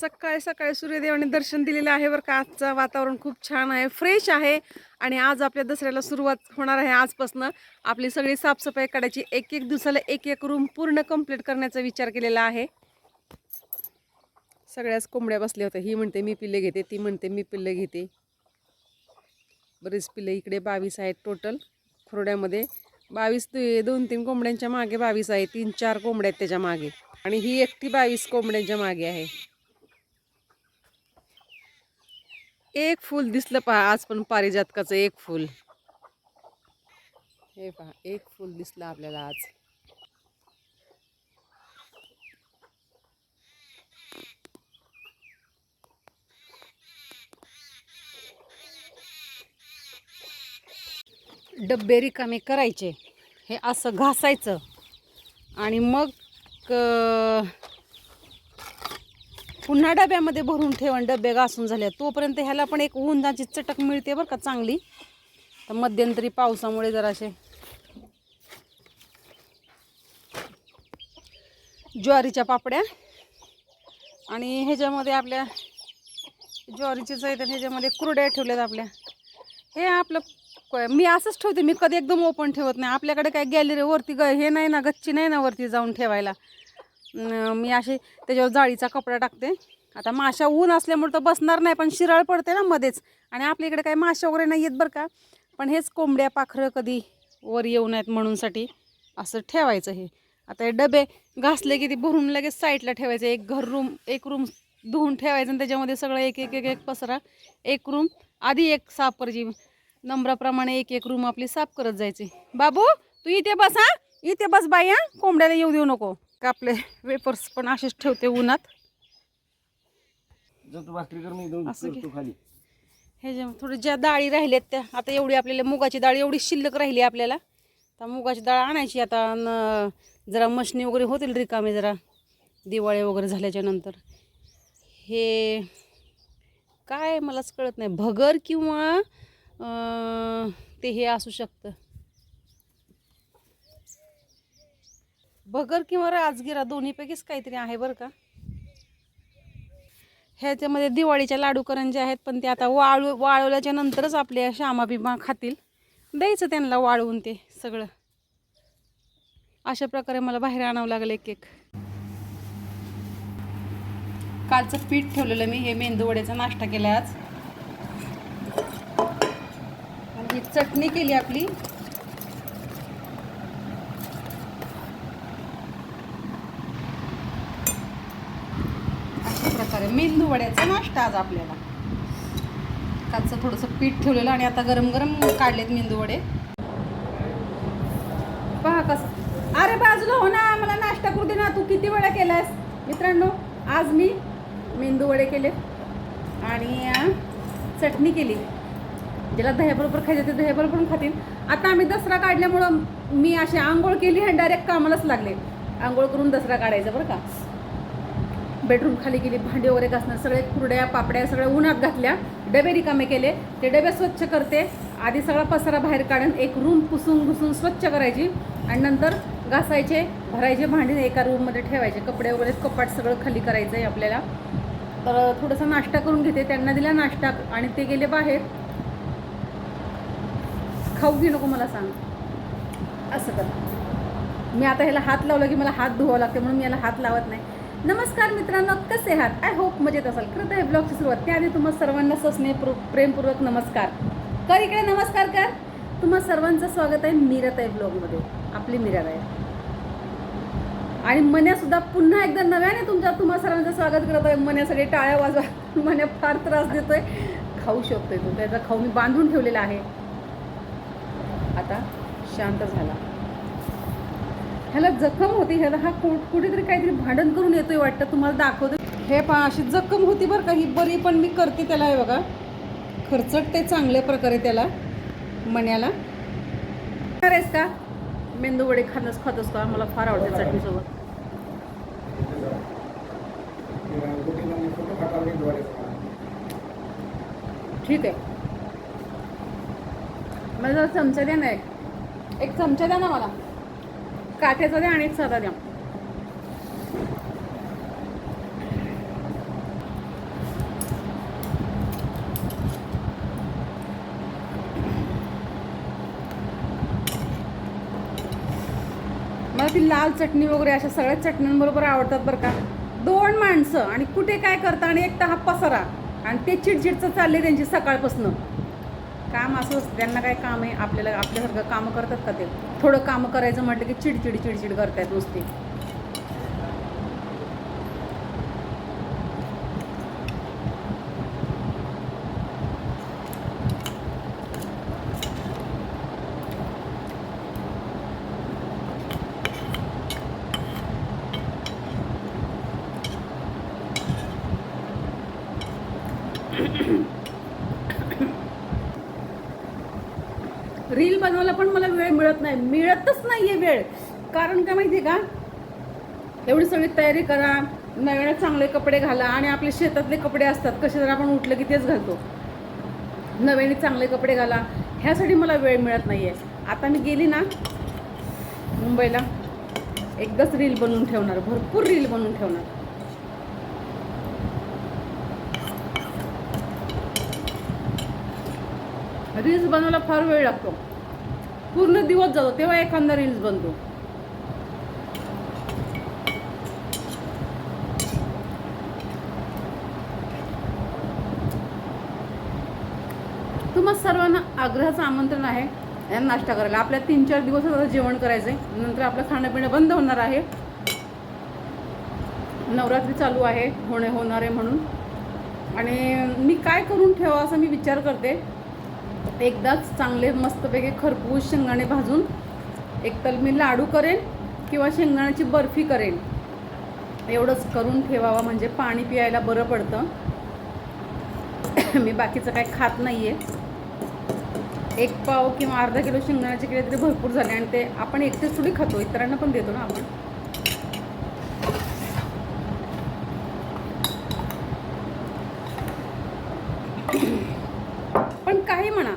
सकाळी सकाळी सूर्यदेवाने दर्शन दिलेलं आहे बरं का. आजचं वातावरण खूप छान आहे फ्रेश आहे. आणि आज आपल्या दसऱ्याला सुरुवात होणार आहे आजपासनं. आपली सगळी साफसफाई करायची एक एक दिवसाला एक एक रूम पूर्ण कंप्लीट करण्याचा विचार केलेला आहे. सगळ्याच कोंबड्या बसल्या होत्या. ही म्हणते मी पिल्ले घेते. ती म्हणते मी पिल्ले घेते. बरेच पिल्ले इकडे बावीस आहेत टोटल खुरड्यामध्ये बावीस ते- दोन तीन कोंबड्यांच्या मागे बावीस आहे. तीन चार कोंबड्या आहेत त्याच्यामागे. आणि ही एकटी बावीस कोंबड्यांच्या मागे आहे. एक फूल दिसलं पहा आज पण पारिजातकाचं एक फूल. हे पहा एक फूल दिसलं आपल्याला आज. डब्बे रिकामे करायचे हे असं घासायचं आणि मग पुन्हा डब्यामध्ये भरून ठेवण डबे घासून झाले तोपर्यंत ह्याला पण एक उंदाची चटक मिळते बरं का चांगली. तर मध्यंतरी पावसामुळे जराशे. ज्वारीच्या पापड्या आणि ह्याच्यामध्ये आपल्या ज्वारीचेच आहेत आणि ह्याच्यामध्ये कुरड्या ठेवल्यात आपल्या. हे आपलं मी असंच ठेवते मी कधी एकदम ओपन ठेवत नाही. आपल्याकडे काय गॅलरी वरती ग हे नाही ना गच्ची नाही ना वरती जाऊन ठेवायला. मी असे त्याच्यावर जाळीचा कपडा टाकते. आता माशा ऊन असल्यामुळे तर बसणार नाही पण शिराळ पडते ना मध्येच. आणि आपल्या इकडे काही माशा वगैरे नाही येत बरं का. पण हेच कोंबड्या पाखरं कधी वर येऊ नयेत म्हणूनसाठी असं ठेवायचं हे. आता हे डबे घासले की ते भरून लगेच साईडला ठेवायचं. एक घर रूम एक रूम धुवून ठेवायचं आणि त्याच्यामध्ये सगळं एक एक एक एक पसरा. एक रूम आधी एक साफ करायची नंबराप्रमाणे एक एक रूम आपली साफ करत जायची. बाबू तू इथे बस हां. इथे बस बाई हां. कोंबड्याला येऊ देऊ नको. आपले वेपर्स पण असेच ठेवते उन्हात. असं की- हे जे थोडे ज्या डाळी राहिल्यात त्या आता एवढी आपल्याला मुगाची डाळ एवढी शिल्लक राहिली आपल्याला तर मुगाची डाळ आणायची आता न जरा मशनी वगैरे होतील रिकामे जरा दिवाळी वगैरे झाल्याच्यानंतर. हे काय मलाच कळत नाही. भगर किंवा ते हे असू शकतं. भगर किंवा राजगिरा दोन्हीपैकीच काहीतरी आहे बरं का? ह्याच्यामध्ये दिवाळीच्या लाडू करंजे आहेत पण ते आता वाळू वाळवल्याच्या नंतरच आपले श्यामा बिमा खातील. द्यायचं त्यांना वाळवून ते सगळं. अशा प्रकारे मला बाहेर आणावं लागलं एक एक. कालचं पीठ ठेवलेलं मी हे मेंदू वड्याचा नाश्ता केला आज. आणि ही चटणी केली आपली अशा प्रकारे वड्याचा नाश्ता आज आपल्याला. कालचं थोडंसं पीठ ठेवलेलं आणि आता गरम गरम काढलेत मेंदू वडे. पहा कसं. अरे बाजूला हो ना मला नाश्ता करू दे ना तू किती वेळा केलास मित्रांनो आज मी मेंदू वडे केले आणि चटणी केली. ज्याला दह्याबरोबर खायचं ते दह्याबरोबर पण खातील. आता आम्ही दसरा काढल्यामुळं मी अशी आंघोळ केली आणि डायरेक्ट कामालाच लागले. आंघोळ करून दसरा काढायचा बरं का. बेडरूम खाली गेली भांडी वगैरे घासणं सगळे कुरड्या पापड्या सगळ्या उन्हात घातल्या डबे रिकामे केले. ते डबे स्वच्छ करते. आधी सगळा पसारा बाहेर काढून एक रूम पुसून घुसून स्वच्छ करायची आणि नंतर घासायचे भरायचे भांडी एका रूममध्ये ठेवायचे. कपडे वगैरे कपाट सगळं खाली करायचं आहे आपल्याला. तर थोडासा नाश्ता करून घेते. त्यांना दिला नाश्ता आणि ते गेले बाहेर. खाऊ घे नको मला सांग. असं कर. मी आता ह्याला हात लावला की मला हात धुवावं लागते म्हणून मी याला हात लावत नाही. नमस्कार मित्रांनो कसे आहात? आय होप मजेत असाल. करत आहे ब्लॉगची सुरुवात. त्याआधी तुम्हा सर्वांना ससने प्रेमपूर्वक नमस्कार. कर इकडे नमस्कार कर. तुम्हा सर्वांचं स्वागत आहे मीरत आहे ब्लॉगमध्ये आपली मीरत आहे आणि मन्यासुद्धा पुन्हा एकदा नव्याने तुमच्या तुम्हा सर्वांचं स्वागत करत आहे. मन्यासाठी टाळ्या वाजवा. मन्या फार त्रास देतोय. खाऊ शकतोय तो. त्याचा खाऊ मी बांधून ठेवलेला आहे. आता शांत झाला. ह्याला जखम होती ह्याला हा कु कुठेतरी काहीतरी भांडण करून येतोय वाटतं तुम्हाला दाखवते हे पहा अशी जखम होती बरं का ही बरी पण मी करते त्याला हे बघा. खरचटते चांगल्या प्रकारे त्याला मण्याला. करायच का मेंदू वडे खाणंच खातोस का? मला फार आवडते चटणीसोबत. फोटो काढावे डोळ्याचा ठीक आहे. मला जरा चमचा द्या ना एक चमचा द्या ना मला. काठ्याचा द्या आणि एक साधा द्या. मला ती लाल चटणी वगैरे अशा सगळ्या चटण्यांबरोबर आवडतात बरं का. दोन माणसं आणि कुठे काय करता आणि एक हा पसरा. आणि ते चिडचिडचं चालले त्यांची सकाळपासून. काम असं त्यांना काय काम आहे आपल्याला आपल्यासारखं कामं करतात का ते? थोडं कामं करायचं म्हटलं की चिडचिड चिडचिड करतायत नुसती. रील बनवायला पण मला वेळ मिळत नाही. मिळतच नाही आहे वेळ. कारण काय माहिती आहे का? एवढी सगळी तयारी करा नव्याने चांगले कपडे घाला आणि आपले शेतातले कपडे असतात कसे जर आपण उठलं की तेच घालतो. नव्याने चांगले कपडे घाला. ह्यासाठी मला वेळ मिळत नाही आहे आता मी गेली ना मुंबईला एकदाच रील बनवून ठेवणार भरपूर रील बनवून ठेवणार. रील्स बनवायला फार वेळ लागतो. पूर्ण दिवस जातो तेव्हा एखादा रील्स बनतो. तुम्हा सर्वांना आग्रहाचं आमंत्रण आहे या नाश्ता करायला. आपल्या तीन चार दिवस आता जेवण करायचं आहे नंतर आपलं खाणंपिणं बंद होणार आहे. नवरात्री चालू आहे होणे होणार आहे म्हणून. आणि मी काय करून ठेवा असं मी विचार करते. एकदाच चांगले मस्तपैकी खरपूस शेंगदाणे भाजून एकतर मी लाडू करेन किंवा शेंगदाण्याची बर्फी करेन. एवढंच करून ठेवावं म्हणजे पाणी पियायला बरं पडतं. मी बाकीचं काय खात नाही आहे एक पाव किंवा अर्धा किलो शेंगदाण्याचे केले तरी भरपूर झाले आणि ते आपण एकटेच थोडी खातो इतरांना पण देतो ना आपण पण काही म्हणा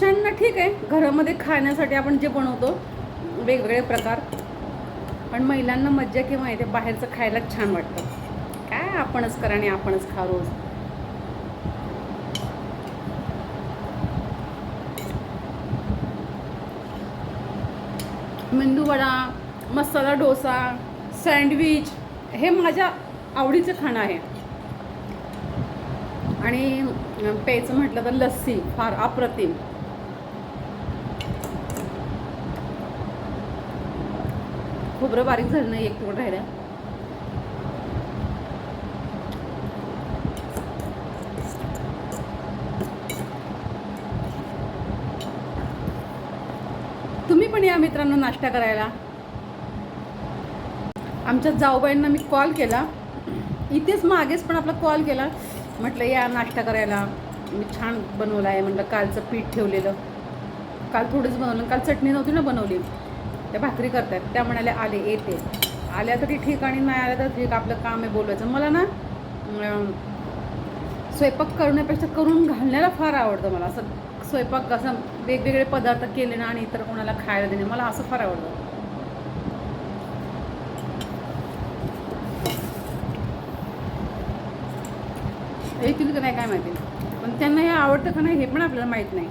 पुरुषांना ठीक आहे. घरामध्ये खाण्यासाठी आपण जे बनवतो वेगवेगळे प्रकार. पण महिलांना मज्जा किंवा येते बाहेरचं खायला छान वाटतं. काय आपणच करा आणि आपणच खा रोज. मेंदूवडा मसाला डोसा सँडविच हे माझ्या आवडीचं खाणं आहे. आणि अं, प्यायचं म्हटलं तर लस्सी फार अप्रतिम. खोबरं बारीक झालं नाही एक तुकडं राहिलं तुम्ही पण या मित्रांनो नाश्ता करायला. आमच्या जाऊबाईंना मी कॉल केला. इथेच मागेच पण आपला कॉल केला. म्हटलं या नाश्ता करायला. मी छान बनवला आहे म्हटलं कालचं पीठ ठेवलेलं. काल थोडंच बनवलं. काल चटणी नव्हती ना बनवली. त्या भाकरी करतात. त्या म्हणाल्या आले येते. आल्या तरी ठीक आणि नाही आल्या तर ठीक आपलं काम आहे बोलवायचं. मला ना स्वयंपाक करण्यापेक्षा करून घालण्याला फार आवडतं मला. असं स्वयंपाक असं वेगवेगळे पदार्थ केले ना आणि इतर कोणाला खायला देणे मला असं फार आवडतं. येतील का नाही काय माहिती. पण त्यांना हे आवडतं का नाही हे पण आपल्याला माहीत नाही.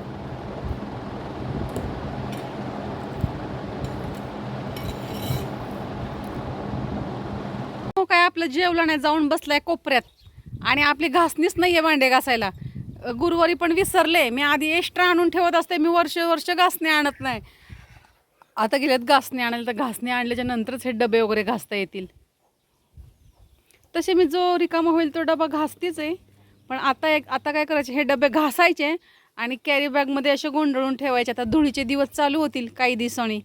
आपलं जेवलं नाही जाऊन बसलाय कोपऱ्यात. आणि आपली घासणीच नाही आहे भांडे घासायला. गुरुवारी पण विसरले. मी आधी एक्स्ट्रा आणून ठेवत असते. मी वर्ष वर्ष घासणे आणत नाही. आता गेल्यात घासणे आणायला. तर घासणे आणल्याच्या नंतरच हे डबे वगैरे घासता येतील. तसे मी जो रिकामा होईल तो डबा घासतेच आहे. पण आता एक आता काय करायचे? हे डबे घासायचे आणि कॅरी बॅगमध्ये असे गोंधळून ठेवायचे. आता धुळीचे दिवस चालू होतील काही दिवसांनी.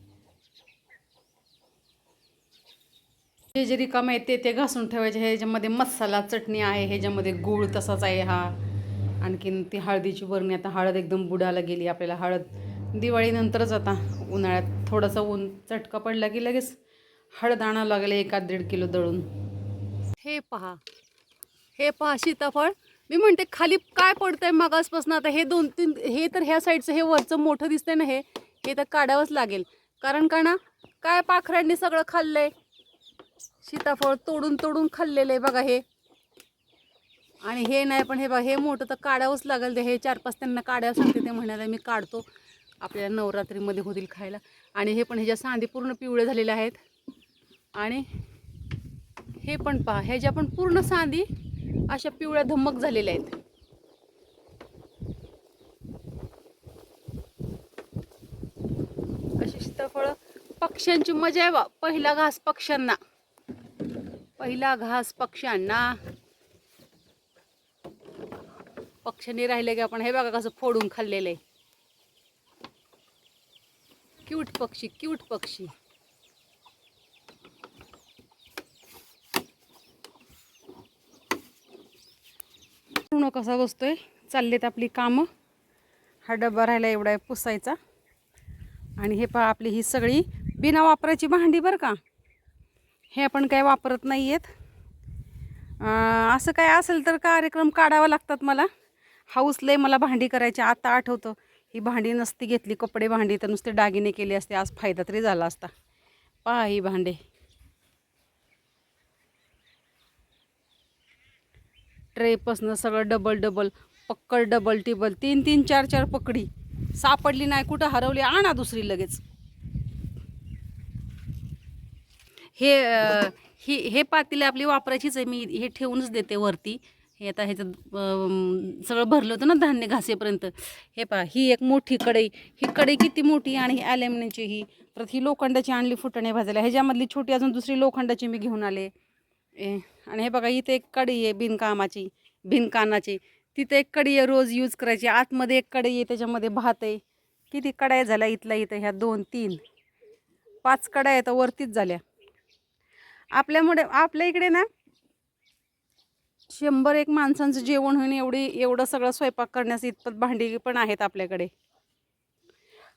जे जे रिकामे आहेत ते ते घासून ठेवायचे. ह्याच्यामध्ये मसाला चटणी आहे ह्याच्यामध्ये गूळ तसाच आहे हा. आणखीन ती हळदीची बरणी आता हळद एकदम बुडाला गेली. आपल्याला हळद दिवाळीनंतरच आता उन्हाळ्यात थोडंसं ऊन चटका पडला की लगेच हळद आणावं लागेल एकाद दीड किलो दळून. हे पहा. हे पहा सीताफळ. मी म्हणते खाली काय पडतंय मागासपासून? आता हे दोन तीन हे तर ह्या साईडचं हे वरचं मोठं दिसतंय ना हे. हे तर काढावंच लागेल. कारण का ना काय पाखरांनी सगळं खाल्लंय? सीताफळ तोडून तोडून खाल्लेलं आहे बघा हे. आणि हे नाही पण हे बघा हे मोठं तर काढावंच लागेल ते. हे चार पाच त्यांना काढायला सांगते ते म्हणायला मी काढतो आपल्याला नवरात्रीमध्ये होतील खायला. आणि हे पण ह्याच्या सांधी पूर्ण पिवळे झालेले आहेत. आणि हे पण पहा ह्याच्या पण पूर्ण सांधी अशा पिवळ्या धम्मक झालेल्या आहेत. अशी सीताफळं पक्ष्यांची मजा आहे बा पहिला घास पक्ष्यांना. पहिला घास पक्ष्यांना. पक्ष्यांनी राहिले की आपण हे बघा कसं फोडून खाल्लेलं आहे. क्यूट पक्षी क्यूट पक्षी. पूर्ण कसा बसतोय. चाललेत आपली कामं. हा डबा राहिला एवढा आहे पुसायचा. आणि हे पहा आपली ही सगळी बिना वापराची भांडी बरं का. हे आपण काय वापरत नाही आहेत असं काय असेल तर कार्यक्रम काढावा लागतात मला. हाऊस लय मला भांडी करायची आता आठवतं. ही भांडी नसती घेतली कपडे भांडी तर नुसते दागिने केले असते आज फायदा तरी झाला असता. पहा ही भांडे. ट्रेपासनं सगळं डबल डबल पक्कड डबल टिबल तीन तीन चार चार पकडी. सापडली नाही कुठं हरवली आणा दुसरी लगेच. हे ही हे पातेले आपली वापरायचीच आहे मी हे ठेवूनच देते वरती. हे आता ह्याचं सगळं भरलं होतं ना धान्य घासेपर्यंत. हे पहा ही एक मोठी कढई. ही कढई किती मोठी आणि ही ॲल्युमिनियमची ही. परत ही लोखंडाची आणली फुटणे भाजायला. ह्याच्यामधली छोटी अजून दुसरी लोखंडाची मी घेऊन आले. ए, आणि हे बघा इथे एक कढई आहे बिनकामाची बिनकानाची तिथे एक कढई आहे रोज यूज करायची. आतमध्ये एक कढई आहे त्याच्यामध्ये भात आहे. किती कढाया झाल्या इथल्या इथं ह्या दोन तीन. पाच कढाया तर वरतीच झाल्या. आपल्यामुळे आपल्या इकडे ना शंभर एक माणसांचं जेवण होईन एवढी एवढं सगळं स्वयंपाक करण्यास इतपत भांडी पण आहेत आपल्याकडे.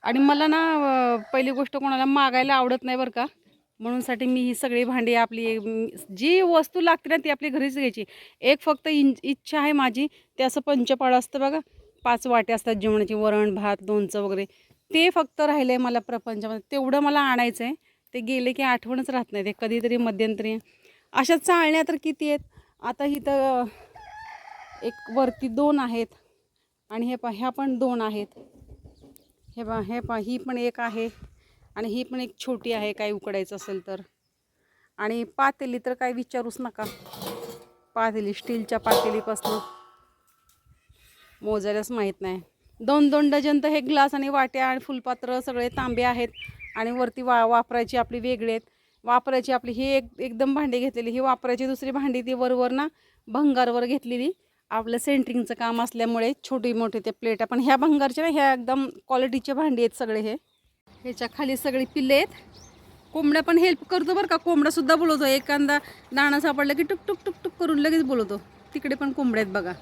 आणि मला ना पहिली गोष्ट कोणाला मागायला आवडत नाही बरं का म्हणूनसाठी मी ही सगळी भांडी आपली जी वस्तू लागते ना ती आपली घरीच घ्यायची. एक फक्त इन इच्छा आहे माझी ते असं पंचपाळ असतं बघा पाच वाटे असतात जेवणाची वरण भात लोणचं वगैरे ते फक्त राहिलं आहे मला प्रपंचामध्ये तेवढं मला आणायचं आहे ते गेले की आठवणच राहत नाही ते कधीतरी मध्यंतरी. अशा चाळण्या तर किती आहेत? आता इथं एक वरती दोन आहेत आणि हे पा ह्या पण दोन आहेत. हे पा हे पा ही पण एक आहे आणि ही पण एक छोटी आहे काय उकडायचं असेल तर. आणि पातेली तर काय विचारूच नका. पातेली स्टीलच्या पातेलीपासून. मोजायलाच माहीत नाही. दोन दोन डझन तर हे ग्लास आणि वाट्या आणि फुलपात्र सगळे तांबे आहेत. आणि वरती वा वापरायची आपली वेगळी आहेत. वापरायची आपली ही एक एकदम भांडी घेतलेली. ही वापरायची दुसरी भांडी ती वरवर ना भंगारवर घेतलेली. आपलं सेंटरिंगचं काम असल्यामुळे छोटी मोठी ते प्लेट पण ह्या भंगारच्या ना ह्या एकदम क्वालिटीचे भांडी आहेत सगळे हे. ह्याच्या खाली सगळी पिल्ले आहेत. कोंबड्या पण हेल्प करतो बरं का. कोंबड्यासुद्धा बोलवतो. एखादा दाणा सापडला की टुक टुक टुक टुक करून लगेच बोलवतो. तिकडे पण कोंबड्या आहेत बघा.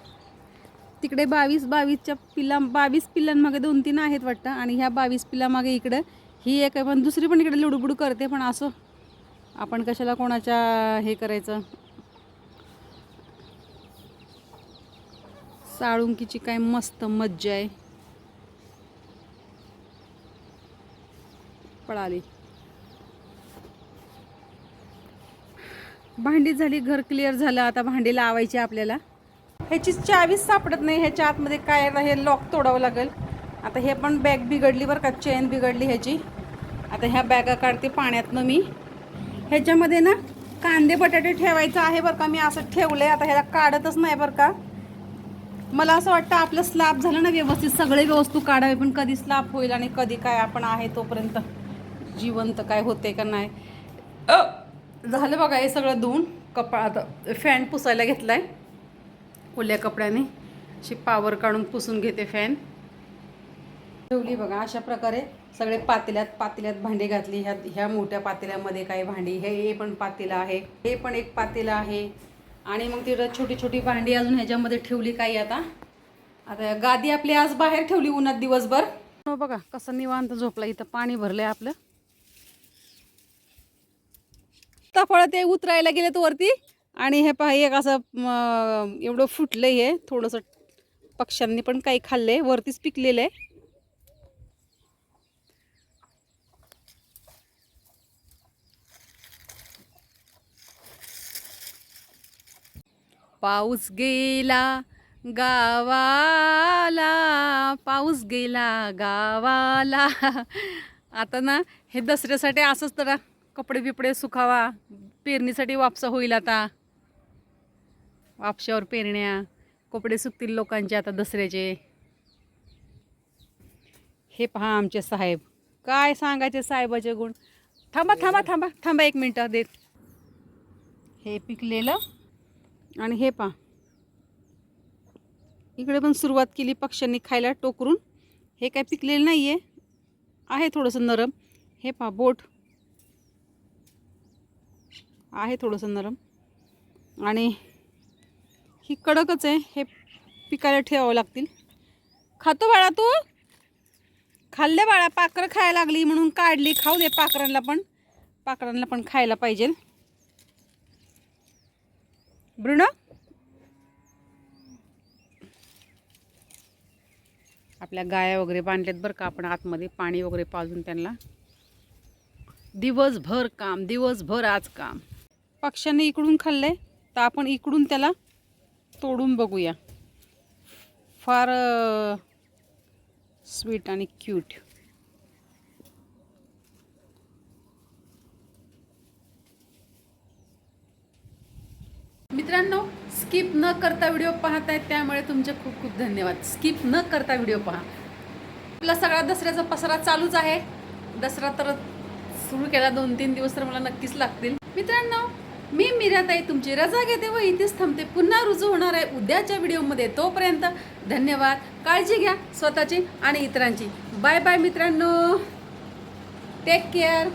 तिकडे बावीस बावीसच्या पिल्ला बावीस पिल्लांमागे दोन तीन आहेत वाटतं. आणि ह्या बावीस पिल्लामागे इकडं ही एक आहे पण दुसरी पण इकडे लुडबुड करते पण असं. आपण कशाला कोणाच्या हे करायचं? साळुंकीची काय मस्त मज्जा आहे. पळाली. भांडी झाली घर क्लिअर झालं आता भांडी लावायची आपल्याला. ह्याची चावीच सापडत नाही ह्याच्या आतमध्ये काय हे लॉक तोडावं लागेल. आता हे पण बॅग बिघडली बरं का चेन बिघडली ह्याची. आता ह्या बॅगा काढते पाण्यातनं मी. ह्याच्यामध्ये ना कांदे बटाटे ठेवायचं आहे बरं का मी असं ठेवलं आहे आता ह्याला काढतच नाही बरं का. मला असं वाटतं आपलं स्लॅब झालं ना व्यवस्थित सगळे वस्तू काढावे पण कधी स्लॅब होईल आणि कधी काय आपण आहे तोपर्यंत जिवंत काय होते का नाही. झालं बघा हे सगळं धुवून. कपा आता फॅन पुसायला घेतला आहे ओल्या कपड्याने. अशी पावर काढून पुसून घेते फॅन ठेवली बघा अशा प्रकारे सगळे पातेल्यात पातेल्यात भांडी घातली. ह्या ह्या मोठ्या पातेल्यामध्ये काही भांडी हे हे पण पातेलं आहे. हे पण एक पातेलं आहे. आणि मग तिथं छोटी छोटी भांडी अजून ह्याच्यामध्ये ठेवली काही आता. आता गादी आपली आज बाहेर ठेवली उन्हात दिवसभर. हो बघा कसं निवांत झोपला. इथं पाणी भरलंय आपलं. फळं ते उतरायला गेलेत वरती. आणि हे पहा एक असं एवढं फुटलंय हे. थोडंसं पक्ष्यांनी पण काही खाल्लंय. वरतीच पिकलेलं आहे पाऊस गेला गावाला पाऊस गेला गावाला. आता ना हे दसऱ्यासाठी असंच तर कपडे बिपडे सुकावा पेरणीसाठी वापसा होईल आता. वापशावर पेरण्या कपडे सुकतील लोकांचे आता दसऱ्याचे. हे पहा आमचे साहेब. काय सांगायचे साहेबाचे गुण? थांबा थांबा थांबा थांबा एक मिनटं देत. हे पिकलेलं आणि हे पहा. इकडे पण सुरुवात केली पक्ष्यांनी खायला टोकरून. हे काय पिकलेलं नाही आहे आहे थोडंसं नरम. हे पहा बोट. आहे थोडंसं नरम. आणि ही कडकच आहे. हे पिकायला ठेवावं लागतील. खातो बाळा तू. खाल्ले बाळा पाखरं खायला लागली म्हणून काढली. खाऊ दे पाखरांना पण. पाखरांना पण खायला पाहिजे. ब्रुण आपल्या गाया वगैरे बांधल्यात बरं का आपण आतमध्ये पाणी वगैरे पाजून त्यांना. दिवसभर काम दिवसभर आज काम. पक्ष्यांनी इकडून खाल्लंय तर आपण इकडून त्याला तोडून बघूया. फार स्वीट आणि क्यूट मित्रांनो स्किप न करता व्हिडिओ पाहतायत त्यामुळे तुमचे खूप खूप धन्यवाद. स्किप न करता व्हिडिओ पहा. आपला सगळा दसऱ्याचा पसारा चालूच आहे. दसरा तर सुरू केला दोन तीन दिवस तर मला नक्कीच लागतील. मित्रांनो मी मीराताई तुमची रजा घेते व इथेच थांबते. पुन्हा रुजू होणार आहे उद्याच्या व्हिडिओमध्ये तोपर्यंत धन्यवाद. काळजी घ्या स्वतःची आणि इतरांची. बाय बाय मित्रांनो. Take care